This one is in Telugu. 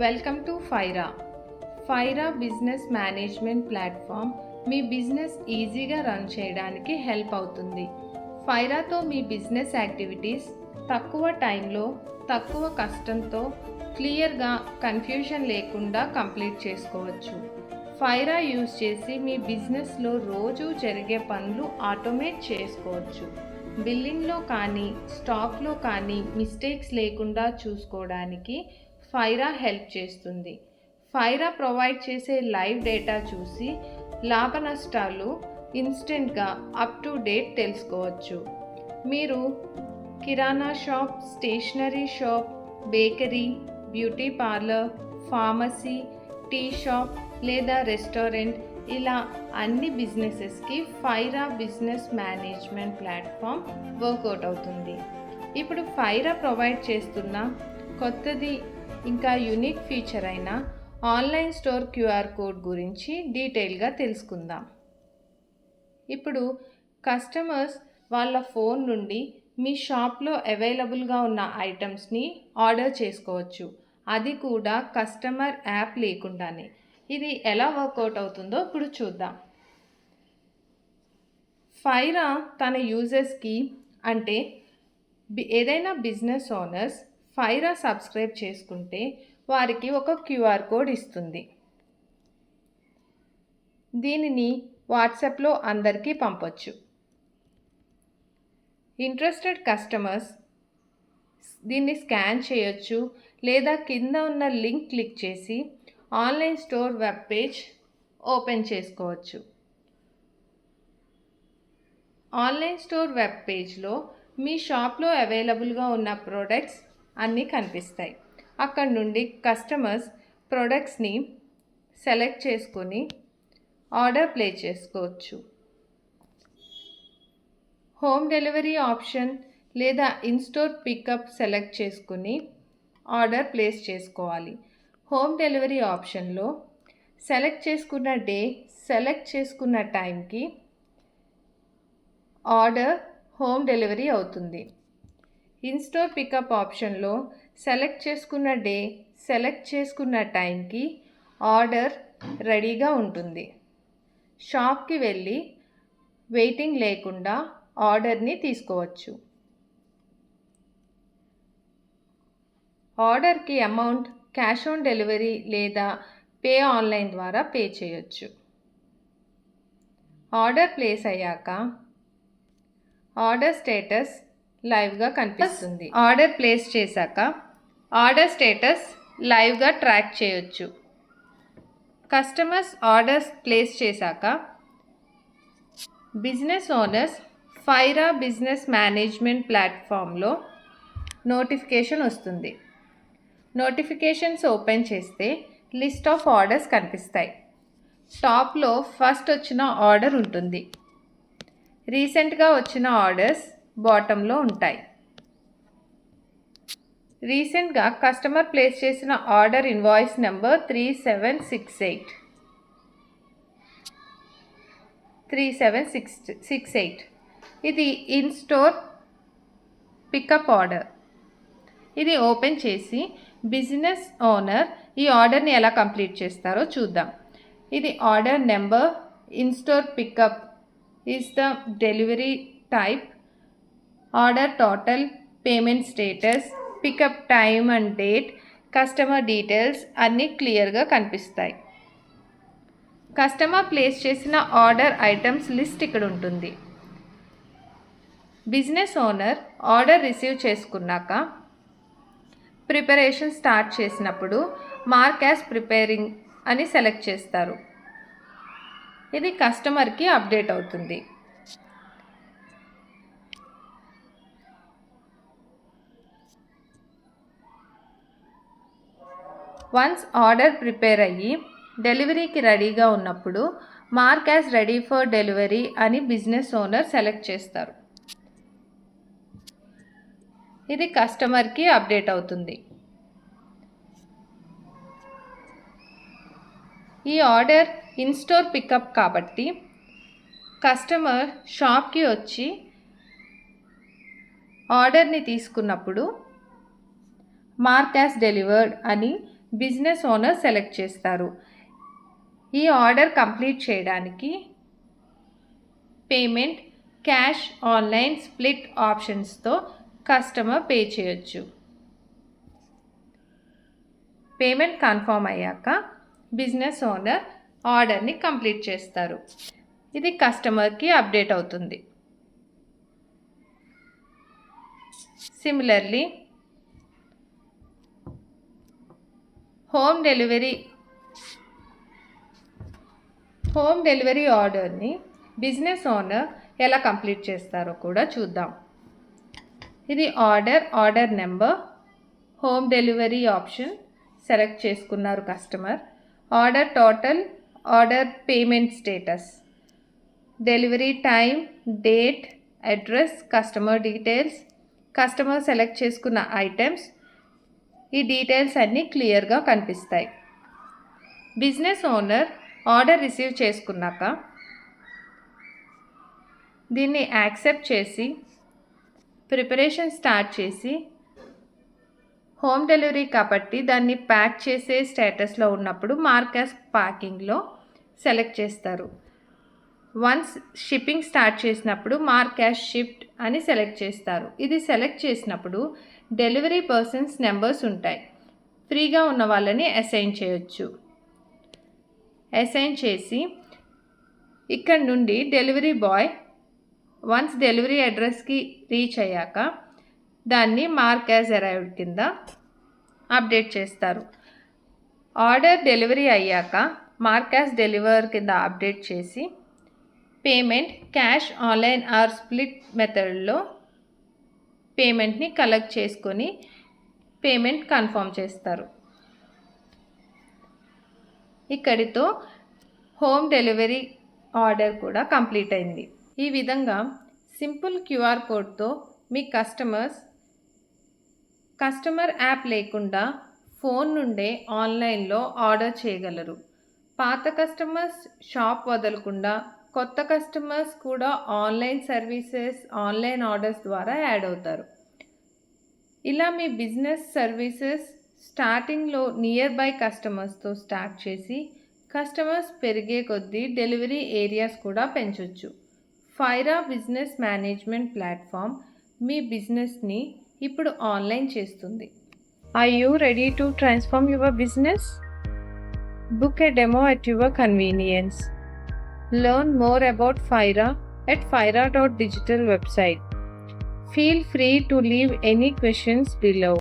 Welcome to Fyra. Fyra business management platform me business ఈజీగా రన్ చేయడానికి హెల్ప్ అవుతుంది. ఫైరాతో మీ బిజినెస్ యాక్టివిటీస్ తక్కువ టైంలో తక్కువ కష్టంతో క్లియర్గా కన్ఫ్యూజన్ లేకుండా కంప్లీట్ చేసుకోవచ్చు. ఫైరా యూజ్ చేసి మీ బిజినెస్లో రోజు జరిగే పనులు ఆటోమేట్ చేసుకోవచ్చు. బిల్లింగ్లో కానీ స్టాక్లో కానీ మిస్టేక్స్ లేకుండా చూసుకోవడానికి ఫైరా హెల్ప్ చేస్తుంది. ఫైరా ప్రొవైడ్ చేసే లైవ్ డేటా చూసి లాభ నష్టాలు ఇన్స్టెంట్గా అప్ టు డేట్ తెలుసుకోవచ్చు. మీరు kirana shop stationery shop bakery beauty parlour pharmacy tea shop లేదా రెస్టారెంట్ ఇలా అన్ని బిజినెసెస్కి Fyra business management platform work out అవుతుంది. ఇప్పుడు ఫైరా ప్రొవైడ్ చేస్తున్న కొత్తది ఇంకా యునిక్ ఫీచర్ అయిన ఆన్లైన్ స్టోర్ క్యూఆర్ కోడ్ గురించి డీటెయిల్గా తెలుసుకుందాం. ఇప్పుడు కస్టమర్స్ వాళ్ళ ఫోన్ నుండి మీ షాప్లో అవైలబుల్గా ఉన్న ఐటమ్స్ని ఆర్డర్ చేసుకోవచ్చు. అది కూడా కస్టమర్ యాప్ లేకుండానే. ఇది ఎలా వర్కౌట్ అవుతుందో ఇప్పుడు చూద్దాం. ఫైరా తన యూజర్స్కి అంటే బి- ఏదైనా బిజినెస్ ఓనర్స్ ఫైరా సబ్స్క్రైబ్ చేసుకుంటే వారికి ఒక క్యూఆర్ కోడ్ ఇస్తుంది. దీనిని వాట్సాప్లో అందరికీ పంపొచ్చు. ఇంట్రెస్టెడ్ కస్టమర్స్ దీన్ని స్కాన్ చేయొచ్చు లేదా కింద ఉన్న లింక్ క్లిక్ చేసి online store web page open చేసుకోవచ్చు. ఆన్లైన్ స్టోర్ వెబ్ పేజ్లో మీ షాప్లో అవైలబుల్గా ఉన్న ప్రోడక్ట్స్ అన్నీ కనిపిస్తాయి. అక్కడ నుండి కస్టమర్స్ ప్రొడక్ట్స్ని సెలెక్ట్ చేసుకొని ఆర్డర్ ప్లే చేసుకోవచ్చు. హోమ్ డెలివరీ ఆప్షన్ లేదా ఇన్స్టోర్ పికప్ సెలెక్ట్ చేసుకుని ఆర్డర్ ప్లేస్ చేసుకోవాలి. హోమ్ డెలివరీ ఆప్షన్లో సెలెక్ట్ చేసుకున్న డే సెలెక్ట్ చేసుకున్న టైంకి ఆర్డర్ హోమ్ డెలివరీ అవుతుంది. ఇన్స్టోర్ పికప్ ఆప్షన్లో సెలెక్ట్ చేసుకున్న డే సెలెక్ట్ చేసుకున్న టైంకి ఆర్డర్ రెడీగా ఉంటుంది. షాప్కి వెళ్ళి వెయిటింగ్ లేకుండా ఆర్డర్ని తీసుకోవచ్చు. ఆర్డర్కి అమౌంట్ క్యాష్ ఆన్ డెలివరీ లేదా పే ఆన్లైన్ ద్వారా పే చేయొచ్చు. ఆర్డర్ ప్లేస్ అయ్యాక ఆర్డర్ స్టేటస్ లైవ్గా కనిపిస్తుంది. ఆర్డర్ ప్లేస్ చేశాక ఆర్డర్ స్టేటస్ లైవ్గా ట్రాక్ చేయొచ్చు. కస్టమర్స్ ఆర్డర్స్ ప్లేస్ చేశాక business owners Fyra business management ప్లాట్ఫామ్లో నోటిఫికేషన్ వస్తుంది. నోటిఫికేషన్స్ ఓపెన్ చేస్తే లిస్ట్ ఆఫ్ ఆర్డర్స్ కనిపిస్తాయి. టాప్లో ఫస్ట్ వచ్చిన ఆర్డర్ ఉంటుంది. రీసెంట్గా వచ్చిన ఆర్డర్స్ బాటంలో ఉంటాయి. రీసెంట్గా కస్టమర్ ప్లేస్ చేసిన order invoice number three seven six eight. Three seven six six eight. ఇది ఇన్ స్టోర్ పికప్ ఆర్డర్. ఇది ఓపెన్ చేసి బిజినెస్ ఓనర్ ఈ ఆర్డర్ని ఎలా కంప్లీట్ చేస్తారో చూద్దాం. ఇది order number in store pickup. Is the delivery type order total payment status pickup time and date customer details అన్నీ క్లియర్గా కనిపిస్తాయి. కస్టమర్ ప్లేస్ చేసిన ఆర్డర్ ఐటమ్స్ లిస్ట్ ఇక్కడ ఉంటుంది. బిజినెస్ ఓనర్ ఆర్డర్ రిసీవ్ చేసుకున్నాక ప్రిపరేషన్ స్టార్ట్ చేసినప్పుడు మార్క్ యాజ్ ప్రిపేరింగ్ అని సెలెక్ట్ చేస్తారు. ఇది కస్టమర్కి అప్డేట్ అవుతుంది. వన్స్ ఆర్డర్ ప్రిపేర్ అయ్యి డెలివరీకి రెడీగా ఉన్నప్పుడు mark as ready for delivery అని బిజినెస్ ఓనర్ సెలెక్ట్ చేస్తారు. ఇది కస్టమర్కి అప్డేట్ అవుతుంది. ఈ ఆర్డర్ ఇన్స్టోర్ పికప్ కాబట్టి కస్టమర్ షాప్కి వచ్చి ఆర్డర్ని తీసుకున్నప్పుడు మార్క్ యాజ్ డెలివర్డ్ అని బిజినెస్ ఓనర్ సెలెక్ట్ చేస్తారు. ఈ ఆర్డర్ కంప్లీట్ చేయడానికి పేమెంట్ క్యాష్ ఆన్లైన్ స్ప్లిట్ ఆప్షన్స్తో కస్టమర్ పే చేయొచ్చు. పేమెంట్ కన్ఫర్మ్ అయ్యాక బిజినెస్ ఓనర్ ఆర్డర్ని కంప్లీట్ చేస్తారు. ఇది కస్టమర్కి అప్డేట్ అవుతుంది. Similarly home delivery home delivery ఆర్డర్ని బిజినెస్ ఓనర్ ఎలా కంప్లీట్ చేస్తారో కూడా చూద్దాం. ఇది order order number home delivery option select చేసుకున్నారు customer. Order total order payment status delivery time date address customer details customer select చేసుకున్న ఐటమ్స్ ఈ డీటెయిల్స్ అన్నీ క్లియర్గా కనిపిస్తాయి. బిజినెస్ ఓనర్ ఆర్డర్ రిసీవ్ చేసుకున్నాక దీన్ని యాక్సెప్ట్ చేసి ప్రిపరేషన్ స్టార్ట్ చేసి హోమ్ డెలివరీ కాబట్టి దాన్ని ప్యాక్ చేసే స్టేటస్లో ఉన్నప్పుడు మార్కస్ ప్యాకింగ్లో సెలెక్ట్ చేస్తారు. వన్స్ షిప్పింగ్ స్టార్ట్ చేసినప్పుడు మార్క్ యాజ్ షిఫ్ట్ అని సెలెక్ట్ చేస్తారు. ఇది సెలెక్ట్ చేసినప్పుడు డెలివరీ పర్సన్స్ నెంబర్స్ ఉంటాయి. ఫ్రీగా ఉన్న వాళ్ళని అసైన్ చేయొచ్చు. అసైన్ చేసి ఇక్కడ నుండి డెలివరీ బాయ్ వన్స్ డెలివరీ అడ్రస్కి రీచ్ అయ్యాక దాన్ని మార్క్ యాజ్ అరైవ్డ్ కింద అప్డేట్ చేస్తారు. ఆర్డర్ డెలివరీ అయ్యాక మార్క్ యాజ్ డెలివర్ కింద అప్డేట్ చేసి payment cash online or split మెథడ్లో పేమెంట్ని కలెక్ట్ చేసుకొని పేమెంట్ కన్ఫర్మ్ చేస్తారు. ఇక్కడితో హోమ్ డెలివరీ ఆర్డర్ కూడా కంప్లీట్ అయింది. ఈ విధంగా సింపుల్ క్యూఆర్ కోడ్తో మీ కస్టమర్స్ కస్టమర్ యాప్ లేకుండా ఫోన్ నుండే ఆన్లైన్లో ఆర్డర్ చేయగలరు. పాత కస్టమర్స్ షాప్ వదలకుండా కొత్త కస్టమర్స్ కూడా ఆన్లైన్ సర్వీసెస్ ఆన్లైన్ ఆర్డర్స్ ద్వారా యాడ్ అవుతారు. ఇలా మీ బిజినెస్ సర్వీసెస్ స్టార్టింగ్లో నియర్ బై కస్టమర్స్తో స్టార్ట్ చేసి కస్టమర్స్ పెరిగే కొద్దీ డెలివరీ ఏరియాస్ కూడా పెంచొచ్చు. ఫైరా బిజినెస్ మేనేజ్మెంట్ ప్లాట్ఫామ్ మీ బిజినెస్ని ఇప్పుడు ఆన్లైన్ చేస్తుంది. I you ready to transform your business book a demo at your convenience Learn more about Fira at Fira.digital website. Feel free to leave any questions below.